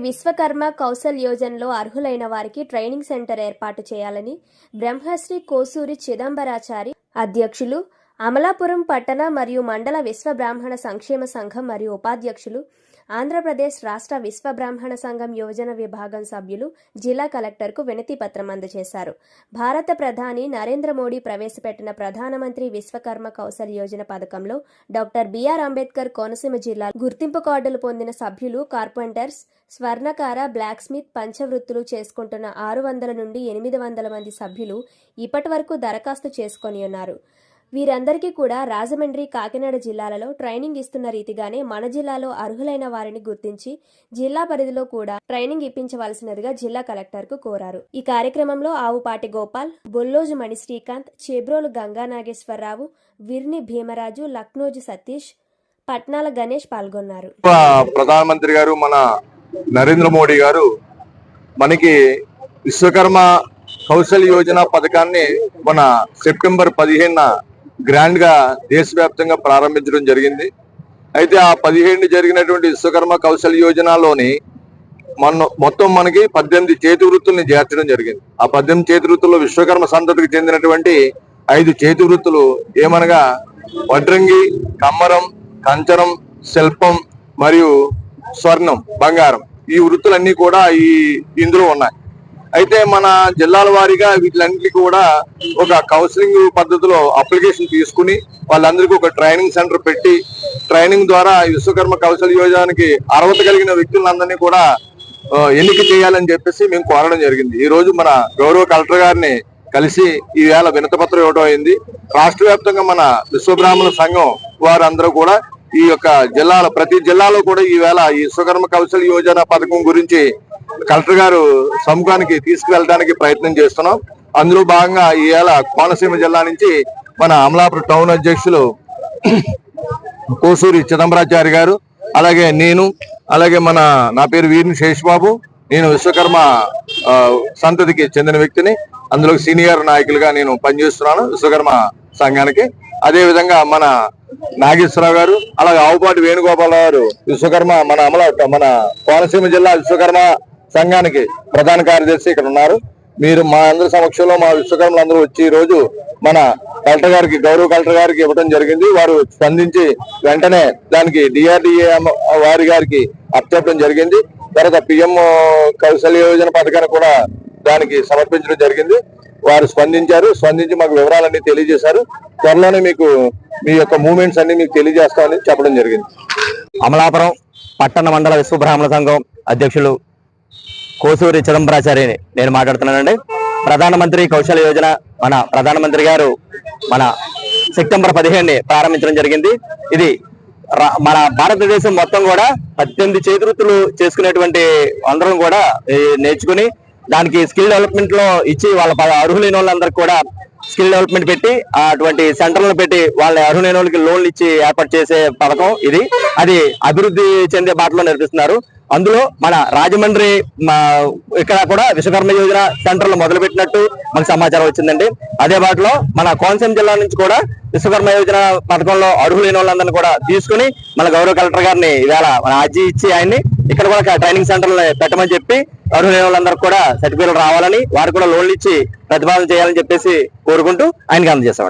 విశ్వకర్మ కౌశల్ యోజనలో అర్హులైన వారికి ట్రైనింగ్ సెంటర్ ఏర్పాటు చేయాలని బ్రహ్మశ్రీ కోసూరి చిదంబరాచారి అధ్యక్షులు అమలాపురం పట్టణ మరియు మండల విశ్వ బ్రాహ్మణ సంక్షేమ సంఘం మరియు ఉపాధ్యక్షులు ఆంధ్రప్రదేశ్ రాష్ట్ర విశ్వ బ్రాహ్మణ సంఘం యోజన విభాగం సభ్యులు జిల్లా కలెక్టర్కు వినతి పత్రం అందజేశారు. భారత ప్రధాని నరేంద్ర మోడీ ప్రవేశపెట్టిన ప్రధానమంత్రి విశ్వకర్మ కౌశల్ యోజన పథకంలో డాక్టర్ బిఆర్ అంబేద్కర్ కోనసీమ జిల్లా గుర్తింపు కార్డులు పొందిన సభ్యులు కార్పెంటర్స్ స్వర్ణకార బ్లాక్ స్మిత్ పంచవృత్తులు చేసుకుంటున్న ఆరు వందల నుండి ఎనిమిది వందల మంది సభ్యులు ఇప్పటి వరకు దరఖాస్తు చేసుకొని ఉన్నారు. వీరందరికీ కూడా రాజమండ్రి కాకినాడ జిల్లాలలో ట్రైనింగ్ ఇస్తున్న రీతిగానే మన జిల్లాలో అర్హులైన వారిని గుర్తించి జిల్లా పరిధిలో కూడా ట్రైనింగ్ ఇప్పించవలసినదిగా జిల్లా కలెక్టర్కు కోరారు. ఈ కార్యక్రమంలో ఆవుపాటి గోపాల్ బొల్లోజు మణి శ్రీకాంత్ చేబ్రోలు గంగా నాగేశ్వరరావు విర్ని భీమరాజు లక్నోజు సతీష్ పట్నాల గణేష్ పాల్గొన్నారు. ప్రధానమంత్రి గారు మన నరేంద్ర మోడీ గారు మనకి విశ్వకర్మ కౌశల్ యోజన పథకాన్ని మన సెప్టెంబర్ పదిహేనున గ్రాండ్గా దేశవ్యాప్తంగా ప్రారంభించడం జరిగింది. అయితే ఆ పదిహేను జరిగినటువంటి విశ్వకర్మ కౌశల యోజనలోని మన మొత్తం మనకి పద్దెనిమిది చేతి వృత్తుల్ని చేర్చడం జరిగింది. ఆ పద్దెనిమిది చేతి వృత్తుల్లో విశ్వకర్మ సంతతికి చెందినటువంటి ఐదు చేతి వృత్తులు ఏమనగా వడ్రంగి కమ్మరం కంచరం శిల్పం మరియు స్వర్ణం బంగారం ఈ వృత్తులన్నీ కూడా ఈ ఇందులో ఉన్నాయి. అయితే మన జిల్లాల వారీగా వీటిలన్నిటికీ కూడా ఒక కౌన్సిలింగ్ పద్ధతిలో అప్లికేషన్ తీసుకుని వాళ్ళందరికీ ఒక ట్రైనింగ్ సెంటర్ పెట్టి ట్రైనింగ్ ద్వారా ఈ విశ్వకర్మ కౌశల్ యోజనకి అర్హత కలిగిన వ్యక్తులందరినీ కూడా ఎన్నిక చేయాలని చెప్పేసి మేము కోరడం జరిగింది. ఈ రోజు మన గౌరవ కలెక్టర్ గారిని కలిసి ఈ వేళ వినతపత్రం ఇవ్వడం అయింది. రాష్ట్ర వ్యాప్తంగా మన విశ్వబ్రాహ్మణ సంఘం వారందరూ కూడా ఈ యొక్క జిల్లాల ప్రతి జిల్లాలో కూడా ఈ వేళ ఈ విశ్వకర్మ కౌశల్ యోజన పథకం గురించి కలెక్టర్ గారు సముఖానికి తీసుకువెళ్ళడానికి ప్రయత్నం చేస్తున్నాం. అందులో భాగంగా ఈవేళ కోనసీమ జిల్లా నుంచి మన అమలాపురం టౌన్ అధ్యక్షులు కోసూరి చిదంబరాచారి గారు అలాగే నేను అలాగే మన నా పేరు వీరిని శేషబాబు నేను విశ్వకర్మ సంతతికి చెందిన వ్యక్తిని అందులో సీనియర్ నాయకులుగా నేను పనిచేస్తున్నాను విశ్వకర్మ సంఘానికి. అదేవిధంగా మన నాగేశ్వరరావు గారు అలాగే ఆవుపాటి వేణుగోపాలరావు గారు విశ్వకర్మ మన అమల మన కోనసీమ జిల్లా విశ్వకర్మ సంఘానికి ప్రధాన కార్యదర్శి ఇక్కడ ఉన్నారు. మీరు మా అందరి సమక్షంలో మా విశ్వకర్మలు అందరూ వచ్చి ఈ రోజు మన కలెక్టర్ గారికి గౌరవ కలెక్టర్ గారికి ఇవ్వడం జరిగింది. వారు స్పందించి వెంటనే దానికి డిఆర్డిఏ వారి గారికి అప్పచెప్పడం జరిగింది. తర్వాత పిఎం కౌశల్య యోజన పథకాన్ని కూడా దానికి సమర్పించడం జరిగింది. వారు స్పందించారు. స్పందించి మాకు వివరాలన్నీ తెలియజేశారు. త్వరలోనే మీకు మీ యొక్క మూమెంట్స్ అన్ని మీకు తెలియజేస్తామని చెప్పడం జరిగింది. అమలాపురం పట్టణ మండల విశ్వబ్రాహ్మణ సంఘం అధ్యక్షులు కోసూరి చిదంబరాచారి నేను మాట్లాడుతున్నానండి. ప్రధానమంత్రి కౌశల యోజన మన ప్రధానమంత్రి గారు మన సెప్టెంబర్ పదిహేడుని ప్రారంభించడం జరిగింది. ఇది రా- మన భారతదేశం మొత్తం కూడా పద్దెనిమిది చేతివృత్తులు చేసుకునేటువంటి అందరం కూడా నేర్చుకుని దానికి స్కిల్ డెవలప్మెంట్లో ఇచ్చి వాళ్ళ ప- అర్హులైన వాళ్ళందరికీ కూడా స్కిల్ డెవలప్మెంట్ పెట్టి అటువంటి సెంటర్లను పెట్టి వాళ్ళ అర్హులైన వాళ్ళకి లోన్లు ఇచ్చి ఏర్పాటు చేసే పథకం ఇది. అది అభివృద్ధి చెందే బాటలో నిర్మిస్తున్నారు. అందులో మన రాజమండ్రి మా ఇక్కడ కూడా విశ్వకర్మ యోజన సెంటర్లు మొదలుపెట్టినట్టు మనకు సమాచారం వచ్చిందండి. అదే బాటలో మన కోనసీమ జిల్లా నుంచి కూడా విశ్వకర్మ యోజన పథకంలో అర్హులైన వాళ్ళందరినీ కూడా తీసుకుని మన గౌరవ కలెక్టర్ గారిని ఇవాళ మన అర్జీ ఇచ్చి ఆయన్ని ఇక్కడ కూడా ట్రైనింగ్ సెంటర్లు పెట్టమని చెప్పి అర్హులైన వాళ్ళందరికీ కూడా సర్టిఫికేట్లు రావాలని వారు కూడా లోన్లు ఇచ్చి ప్రతిపాదన చేయాలని చెప్పేసి కోరుకుంటూ ఆయనకి అందజేస్తాం